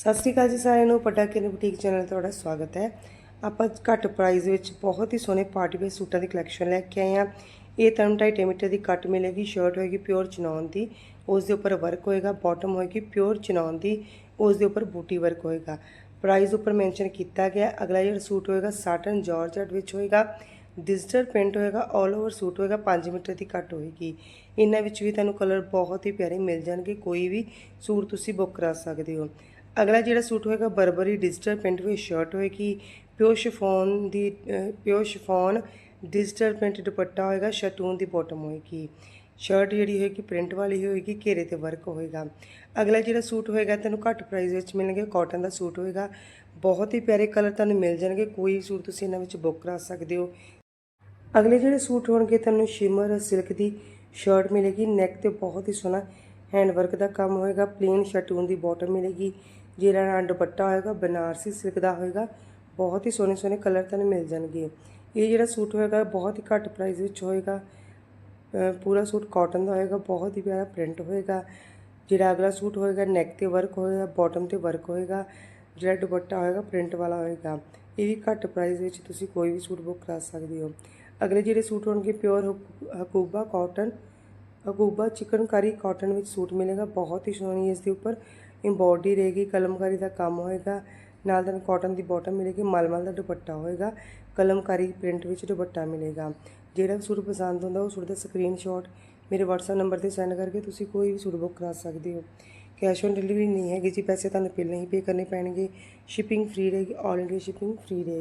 ਸਤਿ ਸ਼੍ਰੀ ਅਕਾਲ ਜੀ ਸਾਰਿਆਂ ਨੂੰ, ਪਟਾਕੇ ਦੇ ਬੁਟੀਕ ਚੈਨਲ ਤੁਹਾਡਾ ਸਵਾਗਤ ਹੈ। ਆਪਾਂ ਘੱਟ ਪ੍ਰਾਈਸ ਵਿੱਚ ਬਹੁਤ ਹੀ ਸੋਹਣੇ ਪਾਰਟੀ ਵੇਅਰ ਸੂਟਾਂ ਦੀ ਕਲੈਕਸ਼ਨ ਲੈ ਕੇ ਆਏ ਹਾਂ। ਇਹ ਤੁਹਾਨੂੰ 2.5 ਮੀਟਰ ਦੀ ਕੱਟ ਮਿਲੇਗੀ ਸ਼ਰਟ ਹੋਏਗੀ ਪਿਓਰ ਚਨੌਨ ਦੀ ਉਸ ਦੇ ਉੱਪਰ ਵਰਕ ਹੋਏਗਾ ਬਾਟਮ ਹੋਏਗੀ ਪਿਓਰ ਚਨੌਨ ਦੀ ਉਸ ਦੇ ਉੱਪਰ ਬੂਟੀ ਵਰਕ ਹੋਏਗਾ। ਪ੍ਰਾਈਸ ਉੱਪਰ ਮੈਂਸ਼ਨ ਕੀਤਾ ਗਿਆ, ਅਗਲਾ ਜਿਹੜਾ ਸੂਟ ਹੋਏਗਾ ਸਾਟਨ ਜਾਰਜਟ ਵਿੱਚ ਹੋਏਗਾ ਡਿਜੀਟਲ ਪ੍ਰਿੰਟ ਹੋਏਗਾ 올 ਓਵਰ ਸੂਟ ਹੋਏਗਾ 5 ਮੀਟਰ ਦੀ ਕੱਟ ਹੋਏਗੀ। ਇਹਨਾਂ ਵਿੱਚ ਵੀ ਤੁਹਾਨੂੰ ਕਲਰ ਬਹੁਤ ਹੀ ਪਿਆਰੇ ਮਿਲ ਜਾਣਗੇ, ਕੋਈ ਵੀ ਸੂਟ ਤੁਸੀਂ ਬੁੱਕ ਕਰਾ ਸਕਦੇ ਹੋ। ਅਗਲਾ ਜਿਹੜਾ ਸੂਟ ਹੋਏਗਾ ਬਰਬਰੀ ਡਿਜੀਟਲ ਪ੍ਰਿੰਟ ਵਿੱਚ ਸ਼ਰਟ ਹੋਏਗੀ। ਪਿਓਰ ਸ਼ਿਫੋਨ ਦੀ pure chiffon digital print dupatta ਹੋਏਗਾ, ਸ਼ਟੂਨ ਦੀ ਬਾਟਮ ਹੋਏਗੀ। ਸ਼ਰਟ ਜਿਹੜੀ ਹੋਏਗੀ ਪ੍ਰਿੰਟ ਵਾਲੀ ਹੋਏਗੀ, ਘੇਰੇ ਤੇ ਵਰਕ ਹੋਏਗਾ। ਅਗਲਾ ਜਿਹੜਾ ਸੂਟ ਹੋਏਗਾ ਤੈਨੂੰ ਘੱਟ ਪ੍ਰਾਈਸ ਵਿੱਚ ਮਿਲਣਗੇ ਕਾਟਨ ਦਾ ਸੂਟ ਹੋਏਗਾ। ਬਹੁਤ ਹੀ ਪਿਆਰੇ ਕਲਰ ਤੁਹਾਨੂੰ ਮਿਲ ਜਾਣਗੇ, ਕੋਈ ਵੀ ਸੂਟ ਤੁਸੀਂ ਇਹਨਾਂ ਵਿੱਚ ਬੁੱਕ ਕਰਾ ਸਕਦੇ ਹੋ। ਅਗਲੇ ਜਿਹੜੇ ਸੂਟ ਹੋਣਗੇ, ਤੁਹਾਨੂੰ ਸ਼ਿਮਰ ਸਿਲਕ ਦੀ ਸ਼ਰਟ ਮਿਲੇਗੀ ਨੈਕ ਤੇ ਬਹੁਤ ਹੀ ਸੋਹਣਾ ਹੈਂਡ ਵਰਕ ਦਾ ਕੰਮ ਹੋਏਗਾ, ਪਲੇਨ ਸ਼ਟੂਨ ਦੀ ਬਾਟਮ ਮਿਲੇਗੀ ਜਿਹੜਾ ਨਾਲ ਦੁਪੱਟਾ ਹੋਏਗਾ, ਬਨਾਰਸੀ ਸਿਲਕ ਦਾ ਹੋਏਗਾ, ਬਹੁਤ ਹੀ ਸੋਹਣੇ ਸੋਹਣੇ ਕਲਰ ਤੁਹਾਨੂੰ ਮਿਲ ਜਾਣਗੇ। ਇਹ ਜਿਹੜਾ ਸੂਟ ਹੋਏਗਾ, ਬਹੁਤ ਹੀ ਘੱਟ ਪ੍ਰਾਈਸ ਵਿੱਚ ਹੋਏਗਾ ਪੂਰਾ ਸੂਟ ਕਾਟਨ ਦਾ ਹੋਏਗਾ, ਬਹੁਤ ਹੀ ਪਿਆਰਾ ਪ੍ਰਿੰਟ ਹੋਏਗਾ। ਜਿਹੜਾ ਅਗਲਾ ਸੂਟ ਹੋਏਗਾ, ਨੈਕ ਤੇ ਵਰਕ ਹੋਏਗਾ, ਬਾਟਮ ਤੇ ਵਰਕ ਹੋਏਗਾ, ਜਿਹੜਾ ਦੁਪੱਟਾ ਹੋਏਗਾ, ਪ੍ਰਿੰਟ ਵਾਲਾ ਹੋਏਗਾ। ਇਹ ਵੀ ਘੱਟ ਪ੍ਰਾਈਸ ਵਿੱਚ ਤੁਸੀਂ ਕੋਈ ਵੀ ਸੂਟ ਬੁੱਕ ਕਰਾ ਸਕਦੇ ਹੋ। ਅਗਲੇ ਜਿਹੜੇ ਸੂਟ ਹੋਣਗੇ, ਪਿਓਰ ਹਕੂਬਾ ਕਾਟਨ ਹਕੂਬਾ ਚਿਕਨਕਾਰੀ ਕਾਟਨ ਵਿੱਚ ਸੂਟ ਮਿਲੇਗਾ, ਬਹੁਤ ਹੀ ਸੋਹਣੀ ਇਸ ਦੇ ਉੱਪਰ ਐਮਬੋਡੀ ਰਹੇਗੀ, ਕਲਮਕਾਰੀ ਦਾ ਕੰਮ ਹੋਏਗਾ, ਨਾਲ ਤੁਹਾਨੂੰ ਕਾਟਨ ਦੀ ਬਾਟਮ ਮਿਲੇਗੀ, ਮਲਮਲ ਦਾ ਦੁਪੱਟਾ ਹੋਏਗਾ, ਕਲਮਕਾਰੀ ਪ੍ਰਿੰਟ ਵਿੱਚ ਦੁਪੱਟਾ ਮਿਲੇਗਾ। ਜਿਹੜਾ ਵੀ ਸੂਟ ਪਸੰਦ ਹੁੰਦਾ, ਉਹ ਸੂਟ ਦਾ ਸਕਰੀਨਸ਼ਾਟ ਮੇਰੇ WhatsApp ਨੰਬਰ ਤੇ ਸੈਂਡ ਕਰਕੇ ਤੁਸੀਂ ਕੋਈ ਵੀ ਸੂਟ ਬੁੱਕ ਕਰਾ ਸਕਦੇ ਹੋ। ਕੈਸ਼ ਔਨ ਡਿਲੀਵਰੀ ਨਹੀਂ ਹੈਗੀ ਜੀ, ਪੈਸੇ ਤੁਹਾਨੂੰ ਪਹਿਲਾਂ ਹੀ ਪੇ ਕਰਨੇ ਪੈਣਗੇ ਸ਼ਿਪਿੰਗ ਫ੍ਰੀ ਰਹੇਗੀ ਆਲ ਇੰਡੀਆ ਸ਼ਿਪਿੰਗ ਫ੍ਰੀ ਰਹੇਗੀ।